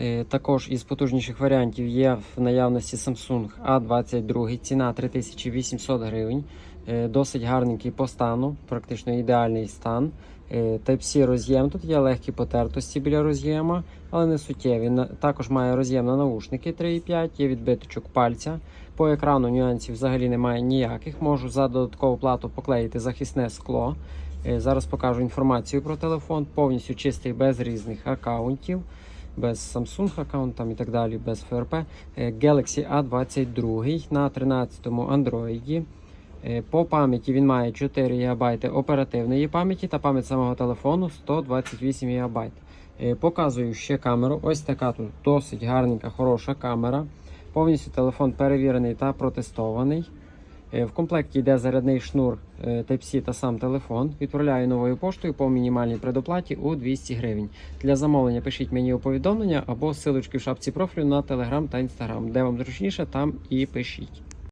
Е, Також із потужніших варіантів є в наявності Samsung A22, ціна 3800 гривень. Е, Досить гарненький по стану, практично ідеальний стан. Е, Type-C роз'єм. Тут є легкі потертості біля роз'єма, але не суттєві. Також має роз'єм на наушники 3,5, є відбиточок пальця. По екрану нюансів взагалі немає ніяких. Можу за додаткову плату поклеїти захисне скло. Зараз покажу інформацію про телефон. Повністю чистий без різних аккаунтів, без Samsung аккаунт і так далі, без ФРП. Е, Galaxy A22 на 13-му Android. Е, По пам'яті він має 4 ГБ оперативної пам'яті та пам'ять самого телефону 128 ГБ. Е, Показую ще камеру. Ось така тут досить гарненька, хороша камера. Повністю телефон перевірений та протестований. Е, В комплекті йде зарядний шнур е, Type-C та сам телефон. Відправляю новою поштою по мінімальній предоплаті у 200 гривень. Для замовлення пишіть мені у повідомлення або силочки в шапці профілю на Telegram та Instagram. Де вам зручніше, там і пишіть.